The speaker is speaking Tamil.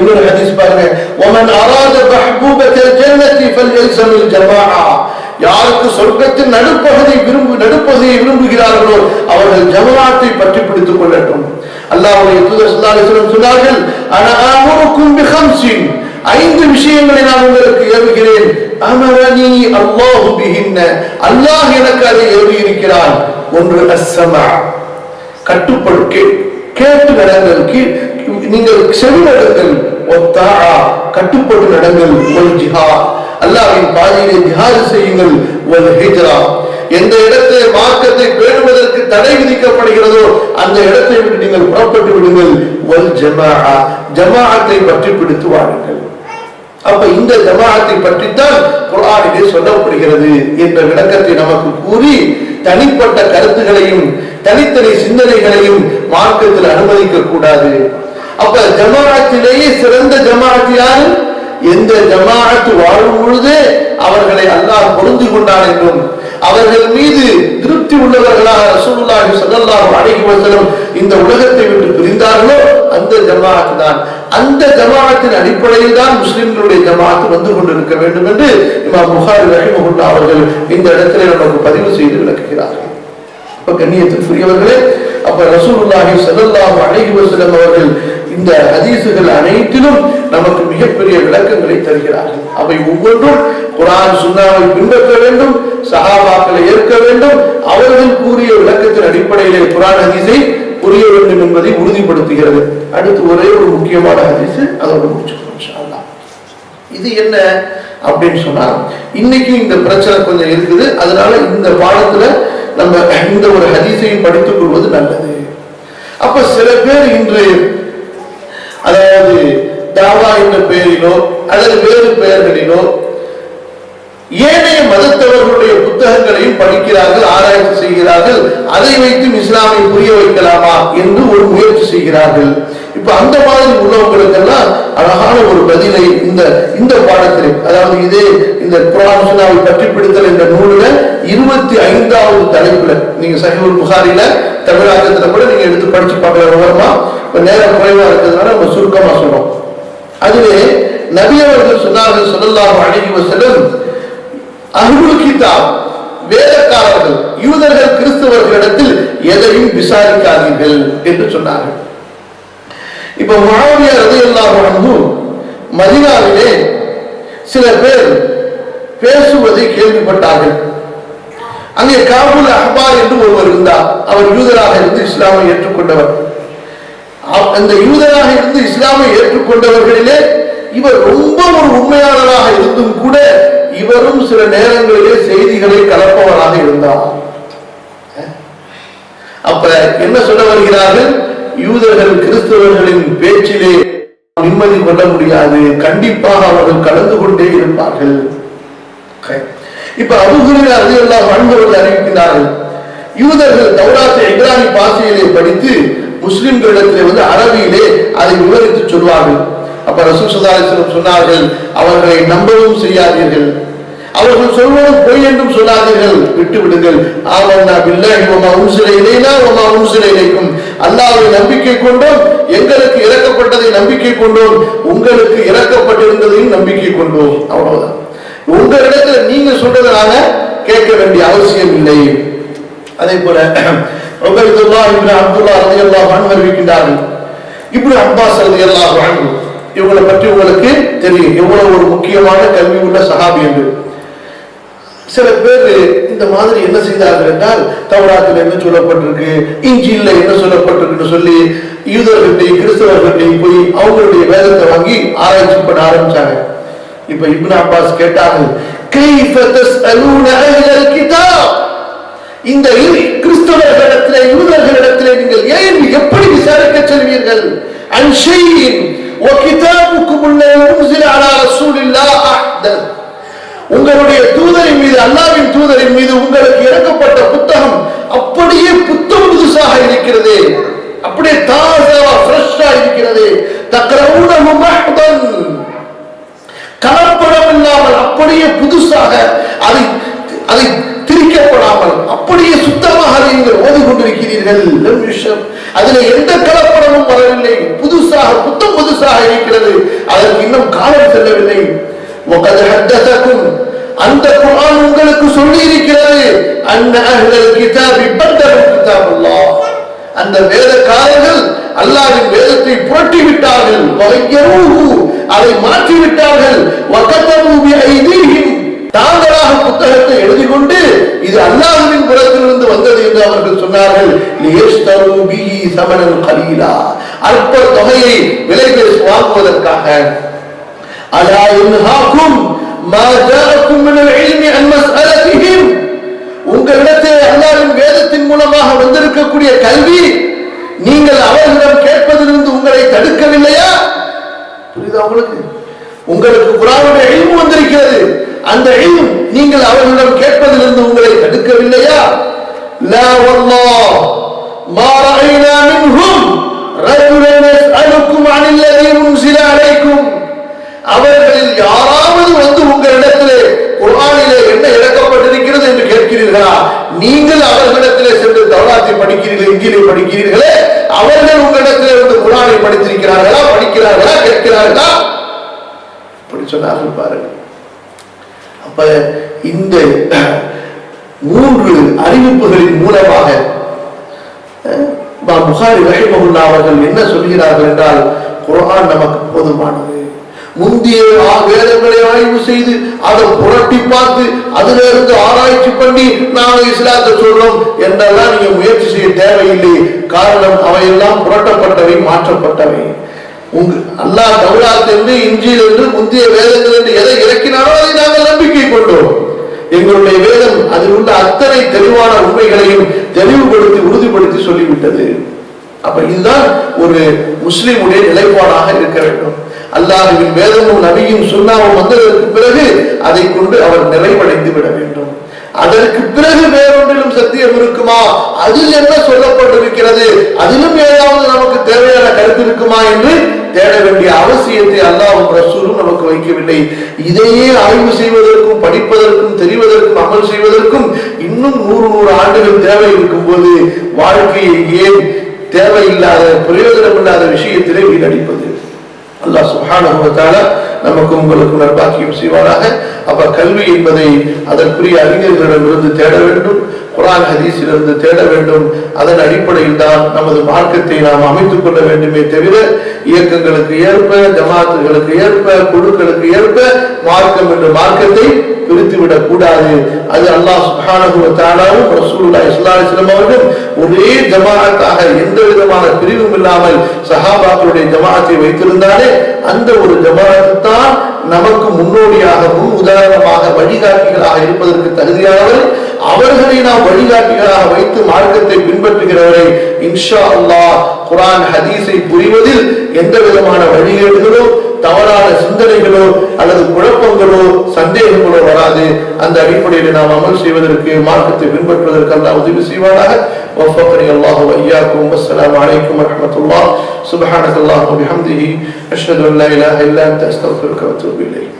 இன்னொரு ஹதீஸ் பாருங்க ஒமன் அராத மஹ்பூபத்தில் ஜன்னதி ஃபல்யல்சமில் ஜமாஆ யாருக்கு சொர்க்கத்தின் நடுப்பகுதி விரும்பு நடுப்பகுதியை விரும்புகிறார்களோ அவர்கள் ஜமாத்தை பற்றி பிடித்துக் கொள்ளட்டும் அல்லாஹுடைய தூதர் ஸல்லல்லாஹு சொன்னார்கள் அனஆமுருக்கும் பிஹம்சின் ஐந்து விஷயங்களை நான் உங்களுக்கு ஏவுகிறேன் அமரனி அல்லாஹு பிஹின்ன. அல்லாஹ் எனக்கு அதை ஏவி இருக்கிறான் ஒன்று அஸ்ஸமா கட்டுப்படு கேட்டு நடங்கள். நீங்கள் செவிநடுங்கள். ஒத்தா கட்டுப்பட்டு நடங்கள் ஒரு ஜிஹா அல்லாவின் பாதையிலே ஜிஹாது செய்யுங்கள். ஒரு ஹிஜ்ரா. எந்த இடத்தில் மார்க்கத்தை பேணுவதற்கு தடை விதிக்கப்படுகிறதோ அந்த இடத்தை விட்டு நீங்கள் புறப்பட்டு விடுங்கள். ஒரு ஜமா ஜமாஅத்தை பற்றி பிடித்து வாடுங்கள் அப்ப இந்த ஜமாஅத்தை பற்றித்தான் குரானிலே சொல்லப்படுகிறது என்ற விளக்கத்தை நமக்கு கூறி தனிப்பட்ட கருத்துகளையும் தனித்தனி சிந்தனைகளையும் மார்க்கத்தில் அனுமதிக்க கூடாது அப்ப ஜமாத்திலேயே சிறந்த ஜமாஅத் யாரு? எந்த ஜமாத்து வாழும் பொழுது அவர்களை அல்லாஹ் பொருந்து கொண்டான் என்றும் அவர்கள் மீது திருப்தி உள்ளவர்களாக ரசூலுல்லாஹி ஸல்லல்லாஹு அலைஹி வஸல்லம் இந்த உலகத்தை விட்டு பிரிந்தார்களோ அந்த ஜமாஅத் தான். அந்த ஜமாஅத்தின் அடிப்படையில் தான் முஸ்லிம்களுடைய ஜமாஅத் வந்து கொண்டிருக்க வேண்டும் என்று இமாம் புகாரி ரஹிமஹுல்லா அவர்கள் இந்த இடத்திலே நமக்கு பதிவு செய்து விளக்குகிறார்கள். அப்ப கண்ணியத்திற்குரியவர்களே அப்ப ரசூலுல்லாஹி ஸல்லல்லாஹு அலைஹி வஸல்லம் அவர்கள் இந்த ஹதீசுகள் அனைத்திலும் நமக்கு மிகப்பெரிய விளக்கங்களை தருகிறார்கள். அவை ஒவ்வொன்றும் குரான் சுண்ணாவை பின்பற்ற வேண்டும் சகாபாக்களை ஏற்க வேண்டும். அவர்கள் கூறிய விளக்கத்தின் அடிப்படையிலே குரான் ஹதீஸை புரிய வேண்டும் என்பதை உறுதிப்படுத்துகிறது. அடுத்து ஒரே ஒரு முக்கியமான ஹதீஸ் அதோட முடிச்சுக்கணும் இது என்ன அப்படின்னு சொன்னா இன்னைக்கு இந்த பிரச்சனை கொஞ்சம் இருக்குது. அதனால இந்த பாடத்துல நம்ம இந்த ஒரு ஹதீஸையும் படித்துக் கொள்வது நல்லது. அப்ப சில பேர் இன்று அதாவது தாவா என்ற பெயரிலோ அல்லது வேறு பெயர்களிலோ ஏனைய மதத்தவர்களுடைய புத்தகங்களையும் படிக்கிறார்கள் ஆராய்ச்சி செய்கிறார்கள் அதை வைத்தும் இஸ்லாமை புரிய வைக்கலாமா என்று ஒரு முயற்சி செய்கிறார்கள். இப்ப அந்த மாதிரி உள்ளவங்களுக்கெல்லாம் அழகான ஒரு பதிலை இந்த இந்த பாடத்திலே அதாவது இதே இந்த குரான் சுன்னாவை பற்றி பிடித்தல் என்ற நூலுல இருபத்தி ஐந்தாவது தலைப்புல நீங்க சஹீஹுல் புகாரில தமிழாக்கத்துல கூட நீங்க எடுத்து படிச்சு பார்க்கலாம் விவரமா. இப்ப நேரம் குறைவா இருக்கிறதுனால நம்ம சுருக்கமா சொல்றோம். அதுவே நபி அவர்கள் சொன்னார்கள் சொல்லலாம் அழகி வஸல்லம் அஹ்லுல் கிதாப் வேதக்காரர்கள் யூதர்கள் கிறிஸ்தவர்களிடத்தில் எதையும் விசாரிக்காதீர்கள் என்று சொன்னார்கள். இப்ப முஆவியா எல்லா அன்ஹு மதினாவிலே சில பேர் பேசுவதை கேள்விப்பட்டார்கள். அங்கே காபுல் அஹ்பார் என்று ஒருவர் இருந்தார். அவர் யூதராக இருந்து இஸ்லாமை ஏற்றுக்கொண்டவர். அந்த யூதராக இருந்து இஸ்லாமை ஏற்றுக்கொண்டவர்களிலே இவர் ரொம்ப ஒரு உண்மையாளராக இருந்தும் கூட இவரும் சில நேரங்களிலே செய்திகளை கலப்பவராக இருந்தார். அப்ப என்ன சொல்ல வருகிறார்கள்? யூதர்கள் கிறிஸ்தவர்களின் பேச்சிலே நிம்மதி கொள்ள முடியாது. கண்டிப்பாக அவர்கள் கலந்து கொண்டே இருப்பார்கள். இப்ப அபுகுரில் அது எல்லாம் வாழ்ந்தவர்கள் அறிவிக்கிறார்கள் யூதர்கள் தௌராத்தை இப்ராஹி பாசையிலே படித்து முஸ்லிம்களிடத்திலே வந்து அரபியிலே அதை விவரித்து சொல்வார்கள். அப்ப ரசூல் ஸல்லல்லாஹு சொன்னார்கள் அவர்களை நம்பவும் செய்யாதீர்கள். அவர்கள் சொல்வது பொய் என்றும் சொல்லாதீர்கள். விட்டு விடுங்கள் ஆமன்னா இல்லை உமா உன்சிலை இலைனா உமா உன்சிலை இலைக்கும். அல்லாவை நம்பிக்கை கொண்டோம் எங்களுக்கு இறக்கப்பட்டதை நம்பிக்கை கொண்டோம் உங்களுக்கு இறக்கப்பட்டிருந்ததையும் நம்பிக்கை கொண்டோம். அவ்வளவுதான். உங்க இடத்துல நீங்க சொல்றதுனால கேட்க வேண்டிய அவசியம் இல்லை. அதே போல உபைதுல்லா அப்துல்லா அப்துல்லா ரலியல்லாஹு அன்ஹு அறிவிக்கின்றார்கள். இப்படி அப்பாஸ் ரலியல்லாஹு அன்ஹு இவங்களை பற்றி உங்களுக்கு தெரியும். எவ்வளவு ஒரு முக்கியமான கல்வி உள்ள சகாபி என்று. சில பேர் இந்த மாதிரி என்ன செய்தார்கள் என்றால் தவறாத்தில் என்ன சொல்லப்பட்டிருக்கு இஞ்சியில் என்ன சொல்லப்பட்டிருக்குன்னு சொல்லி யூதர்கள்ட்டையும் கிறிஸ்தவர்கள்ட்டையும் போய் அவங்களுடைய வேதத்தை வாங்கி ஆராய்ச்சி பண்ண ஆரம்பிச்சாங்க இப்ப இப்னு அப்பாஸ் கேட்டார்கள் "கைஃப தஸ்அலூன அஹ்லல் கிதாப்?" இந்த இ- கிறிஸ்தவர்களிடத்திலே யூதர்களிடத்திலே நீங்கள் ஏன் எப்படி விசாரிக்க செல்வீர்கள் அன்ஷையின் وكتابكم الذي انزل على رسول الله احدث உங்களுடைய தூதரின் மீது அல்லாவின் தூதரின் மீது உங்களுக்கு இறக்கப்பட்ட புத்தகம் அப்படியே புத்தம் புதுசாக இருக்கிறது. அப்படியே தாசாவா ஃப்ரெஷ்ஷா இருக்கிறது. தக்கரவுன கலப்படம் இல்லாமல் அப்படியே புதுசாக அதை அதை திரிக்கப்படாமல் அப்படியே சுத்தமாக நீங்கள் ஓதி கொண்டிருக்கிறீர்கள் அதுல எந்த கலப்படமும் வரவில்லை. புதுசாக புத்தம் புதுசாக இருக்கிறது. அதற்கு இன்னும் காலம் செல்லவில்லை. அந்த சொல்லி இருக்கிறது அன்ன அஹ்லல் கிதாபி கிதாபுல்லாஹ். அந்த வேதக்காரர்கள் அல்லாஹ்வின் வேதத்தை புரட்டி விட்டார்கள் வகையரூஹு அதை மாற்றி விட்டார்கள் வகதபு பிஐதீஹிம். தாங்களாக புத்தகத்தை எழுதி கொண்டு இது அல்லாஹ்வின் புறத்திலிருந்து வந்தது என்று அவர்கள் சொன்னார்கள். லியஸ்தரு பிஹி சமனன் கலீலா. அற்ப தொகையை விலை பேசி வாங்குவதற்காக. அலா இன்ஹாக்கும் உங்களிடத்தில் வேதத்தின் மூலமாக வந்திருக்கக்கூடிய கல்வி நீங்கள் அவர்களிடம் கேட்பதிலிருந்து உங்களை தடுக்கவில்லையா? புரியுதா உங்களுக்கு? உங்களுக்கு குரானுடைய இல்மு வந்திருக்கிறது. அந்த இல்மு நீங்கள் அவர்களிடம் கேட்பதிலிருந்து உங்களை தடுக்கவில்லையா? லா வல்லாஹ் படிக்கிறீர்களே? அவர்கள் உங்களிடத்தில் இருந்து குரானை படித்திருக்கிறார்களா படிக்கிறார்களா கேட்கிறார்களா? அப்படி சொன்னார்கள் பாருங்கள். அப்ப இந்த மூன்று அறிவிப்புகளின் மூலமாக புகாரி ரஹிமகுல்லா அவர்கள் என்ன சொல்கிறார்கள் என்றால் குரான் நமக்கு போதுமானது. முந்தைய ஆ- வேதங்களை ஆய்வு செய்து அதை புரட்டி பார்த்து அதுல இருந்து ஆராய்ச்சி பண்ணி நாங்கள் இஸ்லாத்தை சொல்றோம் என்றெல்லாம் நீங்க முயற்சி செய்ய தேவையில்லை. காரணம் அவையெல்லாம் புரட்டப்பட்டவை மாற்றப்பட்டவை. உங்க அல்லாஹ் இஞ்சியில் என்று முந்தைய வேதங்கள் என்று எதை இறக்கினாலும் அதை நாங்கள் நம்பிக்கை கொண்டோம். எங்களுடைய வேதம் அதில் உள்ள அத்தனை தெளிவான உண்மைகளையும் தெளிவுபடுத்தி உறுதிப்படுத்தி சொல்லிவிட்டது. அப்ப இதுதான் ஒரு முஸ்லிமுடைய நிலைப்பாடாக இருக்க வேண்டும். அல்லாஹுவின் வேதமும் நபியும் சுண்ணாவும் வந்ததற்கு பிறகு அதை கொண்டு அவர் நிறைவடைந்து விட வேண்டும். அதற்கு பிறகு வேறொன்றிலும் சத்தியம் இருக்குமா? அதில் என்ன சொல்லப்பட்டிருக்கிறது? அதிலும் ஏதாவது நமக்கு தேவையான கருத்து இருக்குமா என்று தேட வேண்டிய அவசியத்தை அல்லாஹ்வும் ரசூலும் நமக்கு வைக்கவில்லை. இதையே ஆய்வு செய்வதற்கும் படிப்பதற்கும் தெரிவதற்கும் அமல் செய்வதற்கும் இன்னும் நூறு நூறு ஆண்டுகள் தேவை இருக்கும் போது வாழ்க்கையை ஏன் தேவையில்லாத பிரயோஜனம் இல்லாத விஷயத்திலே வீணடிப்பது? அல்லாஹ் சுப்ஹானஹு வ தஆலா நமக்கு உங்களுக்கு நற்பாக்கியம் செய்வாராக அப்ப கல்வி என்பதை அதற்குரிய அறிஞர்களிடமிருந்து தேட வேண்டும் குரான் ஹதீஸிலிருந்து தேட வேண்டும். அதன் அடிப்படையில் தான் நமது மார்க்கத்தை நாம் அமைத்துக் கொள்ள வேண்டுமே தவிர இயக்கங்களுக்கு ஏற்ப ஜமாத்துகளுக்கு ஏற்ப குழுக்களுக்கு ஏற்ப மார்க்கம் என்ற மார்க்கத்தை பிரித்துவிடக் கூடாது. அது அல்லாஹ் சுப்ஹானஹு வ தஆலாவும் ரசூலுல்லாஹி ஸல்லல்லாஹு அலைஹி வஸல்லம் ஒரே ஜமாஅத்தாக எந்த விதமான பிரிவும் இல்லாமல் சஹாபாக்களுடைய ஜமாஅத்தை வைத்திருந்தாலே அந்த ஒரு ஜமாஅத்து தான் நமக்கு முன்னோடியாக முன் உதாரணமாக வழிகாட்டிகளாக இருப்பதற்கு தகுதியானவர் அவர்களை நாம் வழிகாட்டிகளாக வைத்து மார்க்கத்தை பின்பற்றுகிறவரை இன்ஷா அல்லா குரான் ஹதீஸை புரிவதில் எந்த விதமான வழிகேடுகளோ தவறான சிந்தனைகளோ அல்லது குழப்பங்களோ சந்தேகங்களோ வராது. அந்த அடிப்படையில் நாம் அமல் செய்வதற்கு மார்க்கத்தை பின்பற்றுவதற்கு அல்லாஹ் உதவி செய்வானாக وفقني الله وإياكم والسلام عليكم ورحمة الله سبحانك اللهم وبحمده أشهد أن لا إله إلا أنت أستغفرك وأتوب إليك